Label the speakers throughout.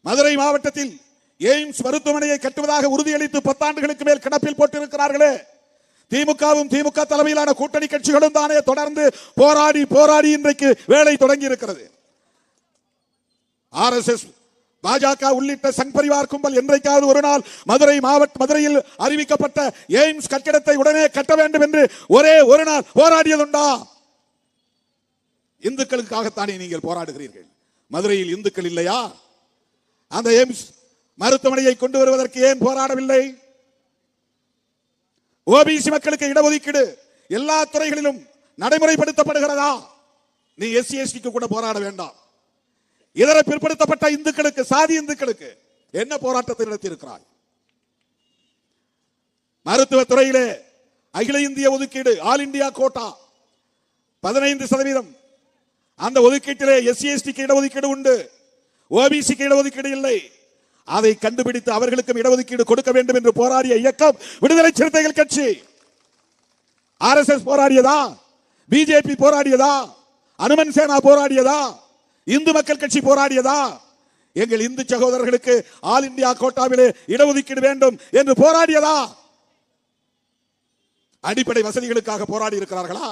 Speaker 1: மதுரை மாவட்டத்தில் எய்ம்ஸ் மருத்துவமனையை கட்டுவதாக உறுதியளித்து பத்தாண்டுகளுக்கு மேல் கிடப்பில் போட்டிருக்கிறார்களே. திமுகவும் திமுக தலைமையிலான கூட்டணி கட்சிகளும் தானே தொடர்ந்து போராடி போராடி இன்றைக்கு வேலை தொடங்கி இருக்கிறது ஆர்எஸ்எஸ் பாஜக உள்ளிட்ட சங் பரிவார் கும்பல் என்றைக்காவது ஒரு நாள் மதுரை மாவட்ட மதுரையில் அறிவிக்கப்பட்ட எய்ம்ஸ் கட்டிடத்தை உடனே கட்ட வேண்டும் என்று ஒரே ஒரு நாள் போராடியதுண்டா? இந்துக்களுக்காகத்தானே நீங்கள் போராடுகிறீர்கள். மதுரையில் இந்துக்கள் இல்லையா? அந்த எய்ம்ஸ் மருத்துவமனையை கொண்டு வருவதற்கு ஏன் போராடவில்லை? ஓபிசி மக்களுக்கு இடஒதுக்கீடு எல்லா துறைகளிலும் நடைமுறைப்படுத்தப்படுகிறதா? நீ எஸ்சி எஸ்டிக்கு கூட போராட வேண்டாம். இதர பிற்படுத்தப்பட்ட இந்துக்களுக்கு சாதி இந்துக்களுக்கு என்ன போராட்டத்தை நடத்தி இருக்கிறாய் மருத்துவ துறையிலே அகில இந்திய ஒதுக்கீடு ஆல் இந்தியா கோட்டா பதினைந்து சதவீதம். அந்த ஒதுக்கீட்டிலே எஸ்சி எஸ்டிக்கு இடஒதுக்கீடு உண்டு. ஓபிசிக்கு இடஒதுக்கீடு இல்லை. அதை கண்டுபிடித்து அவர்களுக்கும் இடஒதுக்கீடு கொடுக்க வேண்டும் என்று போராடிய இயக்கம் விடுதலை சிறுத்தைகள் கட்சி. ஆர்எஸ்எஸ் போராடியதா? பிஜேபி போராடியதா? அனுமன் சேனா போராடியதா? இந்து மக்கள் கட்சி போராடியதா? எங்கள் இந்து சகோதரர்களுக்கு ஆல் இந்தியா கோட்டாவிலே இடஒதுக்கீடு வேண்டும் என்று போராடியதா? அடிப்படை வசதிகளுக்காக போராடி இருக்கிறார்களா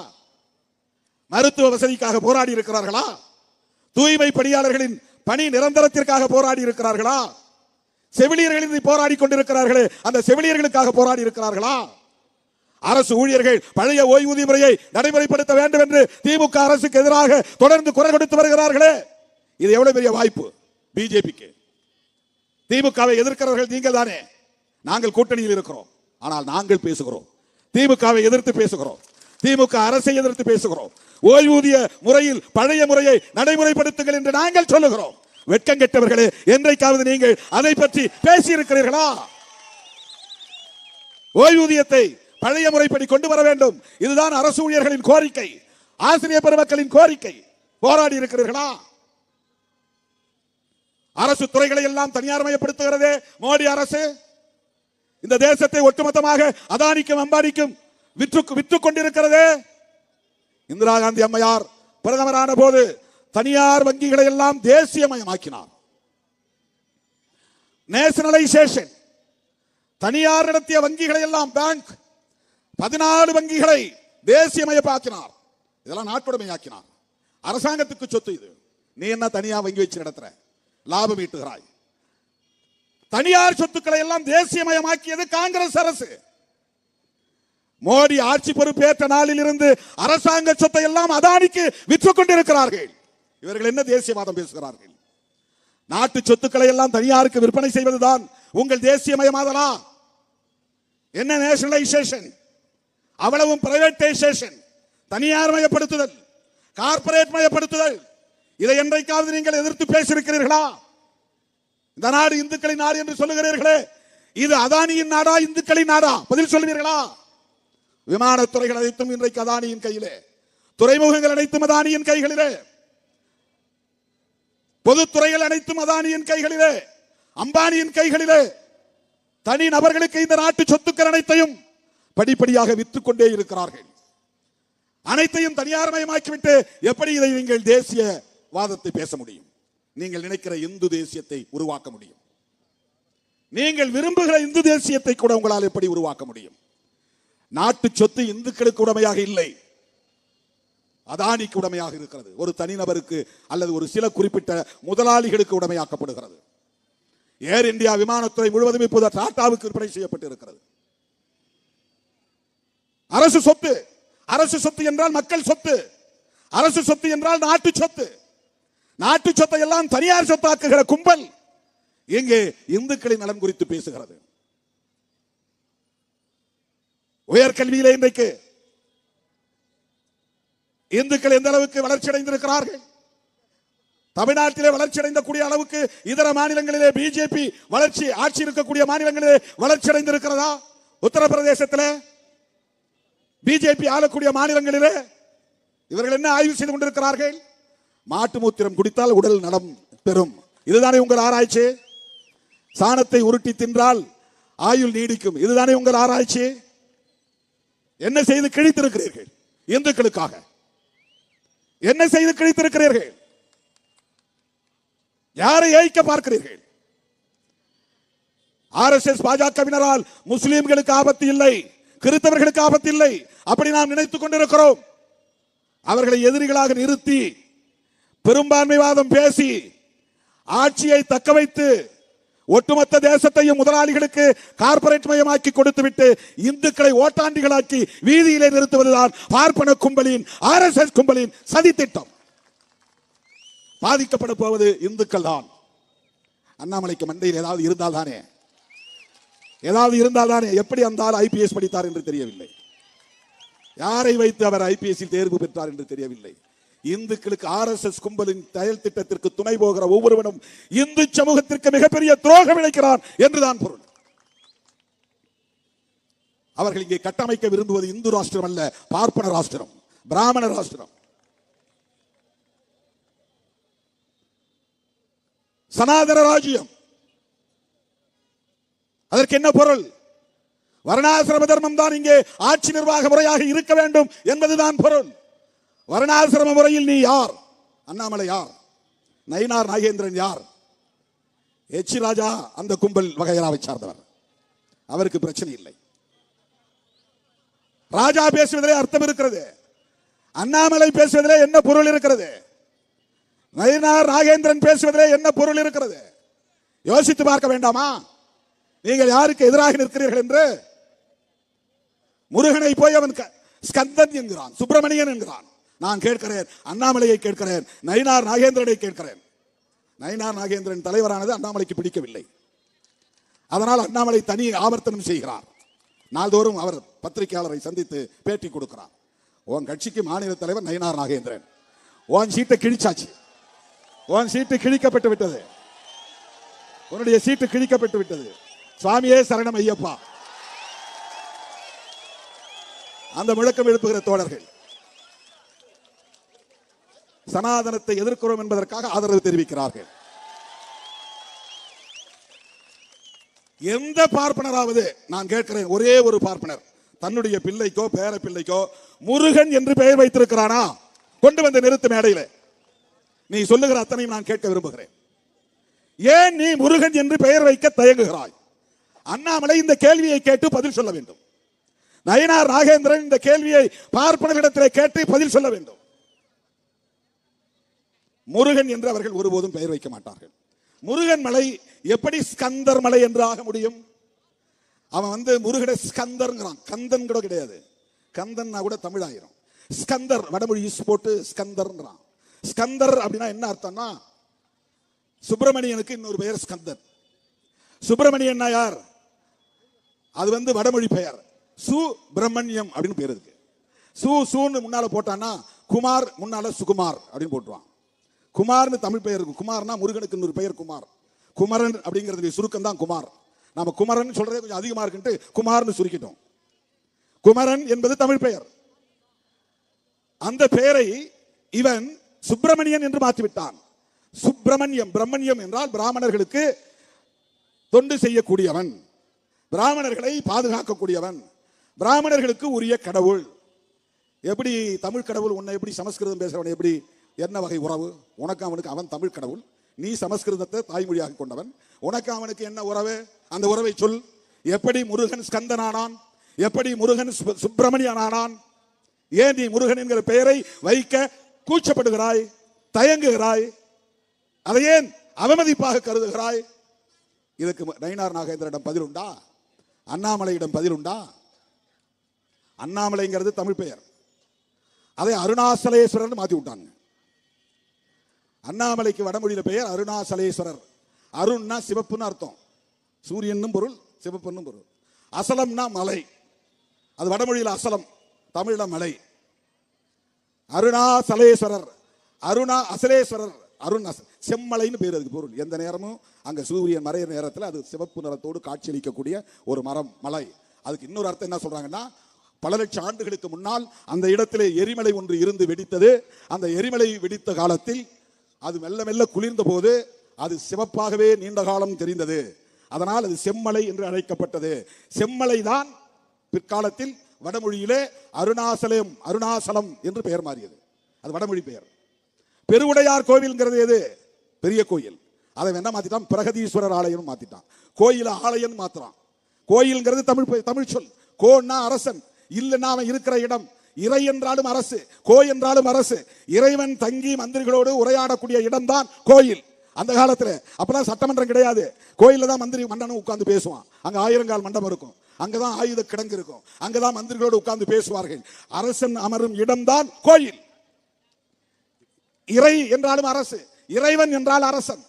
Speaker 1: மருத்துவ வசதிக்காக போராடி இருக்கிறார்களா தூய்மை பணியாளர்களின் பணி நிரந்தரத்திற்காக போராடி இருக்கிறார்களா? செவிலியர்களின் போராடி கொண்டிருக்கிறார்களே அந்த செவிலியர்களுக்காக போராடி இருக்கிறார்களா? அரசு ஊழியர்கள் பழைய ஓய்வூதிய முறையை நடைமுறைப்படுத்த வேண்டும் என்று திமுக அரசுக்கு எதிராக தொடர்ந்து குரல் கொடுத்து வருகிறார்களே. இது எவ்வளவு பெரிய வாய்ப்பு? பிஜேபிக்கு. திமுகவை எதிர்க்கிறவர்கள் நீங்கள் தானே. நாங்கள் கூட்டணியில் இருக்கிறோம். ஆனால் நாங்கள் பேசுகிறோம். திமுகவை எதிர்த்து பேசுகிறோம். திமுக அரசை எதிர்த்து பேசுகிறோம். ஓய்வூதிய முறையில் பழைய முறையை நடைமுறைப்படுத்துங்கள் என்று நாங்கள் சொல்லுகிறோம். வெட்கம் கெட்டவர்களே என்றைக்காவது நீங்கள் அதை பற்றி பேசியிருக்கிறீர்களா? ஓய்வூதியத்தை பழைய முறைப்படி கொண்டு வர வேண்டும். இதுதான் அரசு ஊழியர்களின் கோரிக்கை. ஆசிரியர் பெருமக்களின் கோரிக்கை. போராடி இருக்கிறீர்களா? அரசு துறைகளை எல்லாம் தனியார்மயப்படுத்துகிறதே மோடி அரசு. இந்த தேசத்தை ஒட்டுமொத்தமாக அதானிக்கும் அம்பானிக்கும் விற்று விற்று கொண்டிருக்கிறதே இந்திரா காந்தி அம்மையார் பிரதமரான போது தனியார் வங்கிகளை எல்லாம் தேசியமயமாக்கினார். நேஷனலைசேஷன் தனியார் நடத்திய வங்கிகளை எல்லாம் பேங்க் பதினாலு வங்கிகளை தேசியமயமாக்கினார். இதெல்லாம் நாட்டுடைமையாக்கினார். அரசாங்கத்துக்கு சொத்து இது. நீ என்ன தனியார் வங்கி வச்சு நடத்துற? லாபம் ஈட்டுகிறாய். தனியார் சொத்துக்களை எல்லாம் தேசியமயமாக்கியது காங்கிரஸ் அரசு. மோடி ஆட்சி பொறுப்பேற்ற நாளில் இருந்து அரசாங்க சொத்தை எல்லாம் அதானிக்கு விற்று கொண்டிருக்கிறார்கள். இவர்கள் என்ன தேசியவாதம் பேசுகிறார்கள்? நாட்டு சொத்துக்களை எல்லாம் தனியாருக்கு விற்பனை செய்வதுதான் உங்கள் தேசியமயமாதலா? என்ன நேஷனலைசேஷன்? அவ்வளவும் பிரைவேட்டைசேஷன் தனியார் மயப்படுத்துதல் கார்ப்பரேட் மயப்படுத்துதல் இதை என்றைக்காவது நீங்கள் எதிர்த்து பேசியிருக்கிறீர்களா? இந்த நாடு இந்துக்களின் நாடு என்று சொல்லுகிறீர்களே இது அதானியின் நாடா இந்துக்களின் நாடா? பதில் சொல்வீர்களா? விமானத்துறைகள் அனைத்தும் இன்றைக்கு அதானியின் கையிலே. துறைமுகங்கள் அனைத்தும் அதானியின் கைகளிலே. பொதுத்துறைகள் அனைத்தும் அதானியின் கைகளிலே. அம்பானியின் கைகளிலே. தனி நபர்களுக்கு இந்த நாட்டு சொத்துக்கள் அனைத்தையும் படிப்படியாக வித்துக் கொண்டே இருக்கிறார்கள். அனைத்தையும் தனியார் மயமாக்கிவிட்டு எப்படி இதை நீங்கள் தேசிய வாதத்தை பேச முடியும்? நீங்கள் நினைக்கிற இந்து தேசியத்தை உருவாக்க முடியும். நீங்கள் விரும்புகிற இந்து தேசியத்தை கூட உங்களால் எப்படி உருவாக்க முடியும்? நாட்டு சொத்து இந்துக்களுக்கு உடமையாக இல்லை. அதானிக்கு உடமையாக இருக்கிறது. ஒரு தனிநபருக்கு அல்லது ஒரு சில குறிப்பிட்ட முதலாளிகளுக்கு உடமையாக்கப்படுகிறது. ஏர் இந்தியா விமானத்துறை முழுவதும் இப்போது டாட்டாவுக்கு விற்பனை செய்யப்பட்டு இருக்கிறது அரசு சொத்து. அரசு சொத்து என்றால் மக்கள் சொத்து. அரசு சொத்து என்றால் நாட்டு சொத்து. நாட்டு சொத்தை எல்லாம் தனியார் சொத்தாக்குகிற கும்பல் இங்கே இந்துக்களின் நலன் குறித்து பேசுகிறது. உயர்கல்வியிலே இன்றைக்கு இந்துக்கள் எந்த அளவுக்கு வளர்ச்சி அடைந்திருக்கிறார்கள்? தமிழ்நாட்டிலே வளர்ச்சி அடைந்தக்கூடிய அளவுக்கு இதர மாநிலங்களிலே பிஜேபி வளர்ச்சி ஆட்சி இருக்கக்கூடிய மாநிலங்களிலே வளர்ச்சி அடைந்திருக்கிறதா? உத்தரப்பிரதேசத்தில் பிஜேபி ஆளக்கூடிய மாநிலங்களிலே இவர்கள் என்ன ஆய்வு செய்து கொண்டிருக்கிறார்கள்? மாட்டு மூத்திரம் குடித்தால் உடல் நலம் பெறும். இதுதானே உங்கள் ஆராய்ச்சி? சாணத்தை உருட்டி தின்றால் ஆயுள் நீடிக்கும். இதுதானே உங்கள் ஆராய்ச்சி? என்ன செய்து கிழித்திருக்கிறீர்கள்? இந்துக்களுக்காக. என்ன செய்து கிழித்திருக்கிறீர்கள்? யாரை ஏய்க்க பார்க்கிறீர்கள்? எஸ் பாஜகவினரால் முஸ்லிம்களுக்கு ஆபத்து இல்லை கிறிஸ்தவர்களுக்கு ஆபத்து இல்லை. அப்படி நாம் நினைத்துக் கொண்டிருக்கிறோம். அவர்களை எதிரிகளாக நிறுத்தி பெரும்பான்மைவாதம் பேசி ஆட்சியை தக்க வைத்து ஒட்டுமொத்த தேசத்தையும் முதலாளிகளுக்கு கார்ப்பரேட் மயமாக்கி கொடுத்துவிட்டு இந்துக்களை ஓட்டாண்டிகளாக்கி வீதியிலே நிறுத்துவதுதான் பார்ப்பன கும்பலின் ஆர்எஸ்எஸ் கும்பலின் சதித்திட்டம். பாதிக்கப்பட போவது இந்துக்கள் தான். அண்ணாமலைக்கு மண்டையில் ஏதாவது இருந்தால் தானே? ஏதாவது இருந்தால் தானே? எப்படி அந்த ஆள் ஐபிஎஸ் படித்தார் என்று தெரியவில்லை. யாரை வைத்து அவர் ஐபிஎஸ்சில் தேர்வு பெற்றார் என்று தெரியவில்லை. இந்துக்களுக்கு ஆர்எஸ்எஸ் கும்பலின் செயல் திட்டத்திற்கு துணை போகிற ஒவ்வொருவனும் இந்து சமூகத்திற்கு மிகப்பெரிய துரோகம் இழைக்கிறான் என்றுதான் பொருள். அவர்கள் இங்கே கட்டமைக்க விரும்புவது இந்து ராஷ்டிரம் அல்ல பார்ப்பன ராஷ்டிரம் பிராமண ராஷ்டிரம். சனாதன ராஜ்யம். அதற்கு என்ன பொருள்? வர்ணாசிரம தர்மம் தான் இங்கே ஆட்சி நிர்வாக முறையாக இருக்க வேண்டும் என்பதுதான் பொருள். வரணாசிரம முறையில் நீ யார்? அண்ணாமலை யார்? நயினார் நாகேந்திரன் யார்? எச் ராஜா அந்த கும்பல் வகையராவை சார்ந்தவர். அவருக்கு பிரச்சனை இல்லை. ராஜா பேசுவதிலே அர்த்தம் இருக்கிறது. அண்ணாமலை பேசுவதிலே என்ன பொருள் இருக்கிறது? நயினார் நாகேந்திரன் பேசுவதிலே என்ன பொருள் இருக்கிறது? யோசித்து பார்க்க வேண்டாமா? நீங்கள் யாருக்கு எதிராக நிற்கிறீர்கள் என்று? முருகனை போய் அவன் க- ஸ்கந்தன் என்கிறான் சுப்பிரமணியன் என்கிறான். நான் கேட்கிறேன். அண்ணாமலையை கேட்கிறேன். நயினார் நாகேந்திரனை கேட்கிறேன். நயினார் நாகேந்திரன் தலைவரானது அண்ணாமலைக்கு பிடிக்கவில்லை. அதனால் அண்ணாமலை தனி ஆவர்த்தனம் செய்கிறார். நாள்தோறும் அவர் பத்திரிகையாளரை சந்தித்து பேட்டி கொடுக்கிறார். உன் கட்சிக்கு மாநில தலைவர் நயினார் நாகேந்திரன். உன் சீட்டை கிழிச்சாச்சு. உன் சீட்டு கிழிக்கப்பட்டு விட்டது. உன்னுடைய சீட்டு கிழிக்கப்பட்டு விட்டது. சுவாமியே சரணம் ஐயப்பா. அந்த முழக்கம் எழுப்புகிற தோழர்கள். சனாதனத்தை எதிர்க்கிறோம் என்பதற்காக ஆதரவு தெரிவிக்கிறார்கள். எந்த பார்ப்பனராவது நான் கேட்கிறேன் ஒரே ஒரு பார்ப்பனர் தன்னுடைய பிள்ளைக்கோ பேர பிள்ளைக்கோ முருகன் என்று பெயர் வைத்திருக்கிறானா? கொண்டு வந்து நிறுத்து மேடையில. நீ சொல்லுகிற அத்தனையும் நான் கேட்க விரும்புகிறேன். ஏன் நீ முருகன் என்று பெயர் வைக்க தயங்குகிறாய்? அண்ணாமலை இந்த கேள்வியை கேட்டு பதில் சொல்ல வேண்டும். நயனார் ராகேந்திரன் இந்த கேள்வியை பார்ப்பனர்களிடத்திலே கேட்டு பதில் சொல்ல வேண்டும். முருகன் என்று அவர்கள் ஒருபோதும் பெயர் வைக்க மாட்டார்கள். முருகன் மலை எப்படி ஸ்கந்தர் மலை என்று ஆக முடியும்? அவன் வந்து முருகனை ஸ்கந்தர்ங்கிறான். கந்தன் கூட கிடையாது. கந்தன்னா கூட தமிழாயிரும். ஸ்கந்தர் வடமொழி யூஸ் போட்டு ஸ்கந்தர்ங்கிறான். ஸ்கந்தர் அப்படின்னா என்ன அர்த்தம்னா சுப்பிரமணியனுக்கு இன்னொரு பெயர் ஸ்கந்தர். சுப்பிரமணியன்னா யார்? அது வந்து வடமொழி பெயர். சு பிரம்மண்யம் அப்படின்னு பேர் இருக்கு. சு சூன்னு முன்னால போட்டான்னா குமார் முன்னால சுகுமார் அப்படின்னு போட்டுருவான். குமார்னு தமிழ் பெயர் இருக்கும். குமார்னா முருகனுக்கு இன்னொரு பெயர் குமார். குமரன் அப்படிங்கிறது சுருக்கம் தான் குமார். நாம குமரன் சொல்றதே கொஞ்சம் அதிகமா இருக்குன்ட்டு குமார்னு சுருக்கிட்டோம். குமரன் என்பது தமிழ் பெயர். அந்த பெயரை இவன் சுப்பிரமணியன் என்று மாற்றிவிட்டான். சுப்பிரமணியம் பிரம்மணியம் என்றால் பிராமணர்களுக்கு தொண்டு செய்யக்கூடியவன். பிராமணர்களை பாதுகாக்கக்கூடியவன். பிராமணர்களுக்கு உரிய கடவுள். எப்படி தமிழ் கடவுள் உன்னை எப்படி சமஸ்கிருதம் பேசுறவன் எப்படி என்ன வகை உறவு? உனக்கு அவனுக்கு அவன் தமிழ் கடவுள். நீ சமஸ்கிருதத்தை தாய்மொழியாக கொண்டவன். உனக்கு அவனுக்கு என்ன உறவு? அந்த உறவை சொல். எப்படி முருகன் ஸ்கந்தனானான்? எப்படி முருகன் சுப்பிரமணியன் சுப்பிரமணியனானான்? ஏன் நீ முருகன் என்கிற பெயரை வைக்க கூச்சப்படுகிறாய்? தயங்குகிறாய்? அதை ஏன் அவமதிப்பாக கருதுகிறாய்? இதுக்கு நயினார் நாகேந்திரிடம் பதில் உண்டா? அண்ணாமலையிடம் பதில் உண்டா? அண்ணாமலைங்கிறது தமிழ் பெயர். அதை அருணாசலேஸ்வரர் மாற்றி விட்டாங்க. அண்ணாமலைக்கு வடமொழியில பெயர் அருணாசலேஸ்வரர். அருண்னா சிவப்புன்னு அர்த்தம். சூரியன்னும் பொருள் சிவப்புன்னும் பொருள். அசலம்னா மலை. அது வடமொழியில் அசலம் தமிழில் மலை. அருணாசலேஸ்வரர். அருணா அசலேஸ்வரர். அருண் அச- செம்மலைன்னு பேர் அதுக்கு பொருள். எந்த நேரமும் அங்கே சூரியன் மறையிற நேரத்தில் அது சிவப்பு நிறத்தோடு காட்சியளிக்கக்கூடிய ஒரு மரம் மலை. அதுக்கு இன்னொரு அர்த்தம் என்ன சொல்கிறாங்கன்னா பல லட்சம் ஆண்டுகளுக்கு முன்னால் அந்த இடத்திலே எரிமலை ஒன்று இருந்து வெடித்தது. அந்த எரிமலை வெடித்த காலத்தில் அது மெல்ல மெல்ல குளிர்ந்த போது அது சிவப்பாகவே நீண்ட காலம் தெரிந்தது. அதனால் அது செம்மலை என்று அழைக்கப்பட்டது. செம்மலை தான் பிற்காலத்தில் வடமொழியிலே அருணாசலம் அருணாசலம் என்று பெயர் மாறியது. அது வடமொழி பெயர். பெருவுடையார் கோவில்ங்கிறது எது? பெரிய கோயில். அதை என்ன மாத்திட்டான். பிரகதீஸ்வரர் ஆலயம் மாத்திட்டான். கோயில ஆலயம் மாத்துறான். கோயில்ங்கிறது தமிழ் பெ- தமிழ் சொல். கோன்னா அரசன். இல்லைன்னா அவன் இருக்கிற இடம். இறை என்றாலும் அரசு கோ என்றாலும் அரசு. இறைவன் தங்கி மந்திரிகளோடு உரையாடக்கூடிய இடம்தான் கோயில். அந்த காலத்தில் அப்பதான் சட்டமன்றம் கிடையாது. கோயில்ல தான் மந்திரி மன்னனும் உட்கார்ந்து பேசுவான். அங்க ஆயிரங்கால் மண்டபம் இருக்கும். அங்கதான் ஆயுத கிடங்கு இருக்கும். அங்கதான் மந்திரிகளோடு உட்கார்ந்து பேசுவார்கள். அரசன் அமரும் இடம்தான் கோயில். இறை என்றாலும் அரசு இறைவன் என்றால் அரசன்.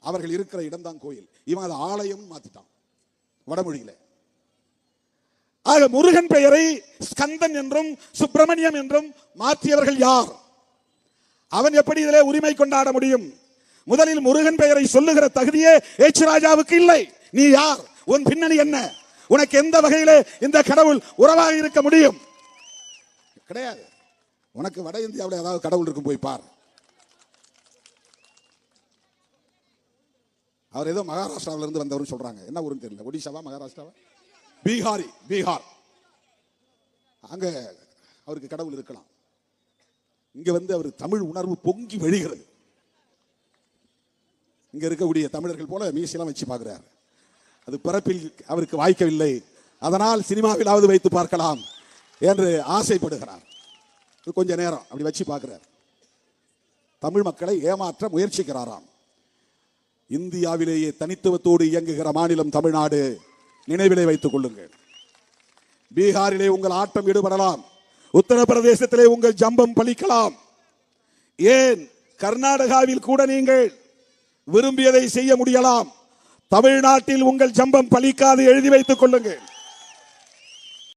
Speaker 1: அவர்கள் இருக்கிற இடம்தான் கோயில். இவன் அதை ஆலயம் மாத்திட்டான். வடமொழியில. ஆக முருகன் பெயரை ஸ்கந்தன் என்றும் சுப்பிரமணியம் என்றும் மாற்றியவர்கள் யார்? அவன் எப்படி இதிலே உரிமை கொண்டாட முடியும்? முதலில் முருகன் பெயரை சொல்லுகிற தகுதியே ஏச்சு ராஜாவுக்கு இல்லை. நீ யார்? உன் பின்னணி என்ன? உனக்கு எந்த வகையிலே இந்த கடவுள் உறவாக இருக்க முடியும்? கிடையாது. உனக்கு வட இந்தியாவில் ஏதாவது கடவுள் இருக்கும் போய் பார். அவர் ஏதோ மகாராஷ்டிராவிலிருந்து வந்தவர்னு சொல்றாங்க. என்ன ஊருன்னு தெரியல. ஒடிசாவா மகாராஷ்டிராவா? பீகாரி பீகார். அங்க அவருக்கு கடவுள் இருக்கலாம். இங்க வந்து அவர் தமிழ் உணர்வு பொங்கி வெளிகிறது. இங்க இருக்கக்கூடிய தமிழர்கள் போல மீசையெல்லாம் வச்சு பார்க்கிறார். அது பிறப்பில் அவருக்கு வாய்க்கவில்லை. அதனால் சினிமாவிலாவது வைத்து பார்க்கலாம் என்று ஆசைப்படுகிறார். கொஞ்ச நேரம் அப்படி வச்சு பார்க்கிறார். தமிழ் மக்களை ஏமாற்ற முயற்சிக்கிறாராம். இந்தியாவிலேயே தனித்துவத்தோடு இயங்குகிற மாநிலம் தமிழ்நாடு. நினைவிலே வைத்துக் கொள்ளுங்கள். பீகாரிலே உங்கள் ஆட்டம் ஈடுபடலாம். உத்தரப்பிரதேசத்திலே உங்கள் ஜம்பம் பலிக்கலாம் ஏன்? கர்நாடகாவில் கூட நீங்கள் விரும்பியதை செய்ய முடியலாம். தமிழ்நாட்டில் உங்கள் ஜம்பம் பலிக்காது எழுதி வைத்துக் கொள்ளுங்கள்.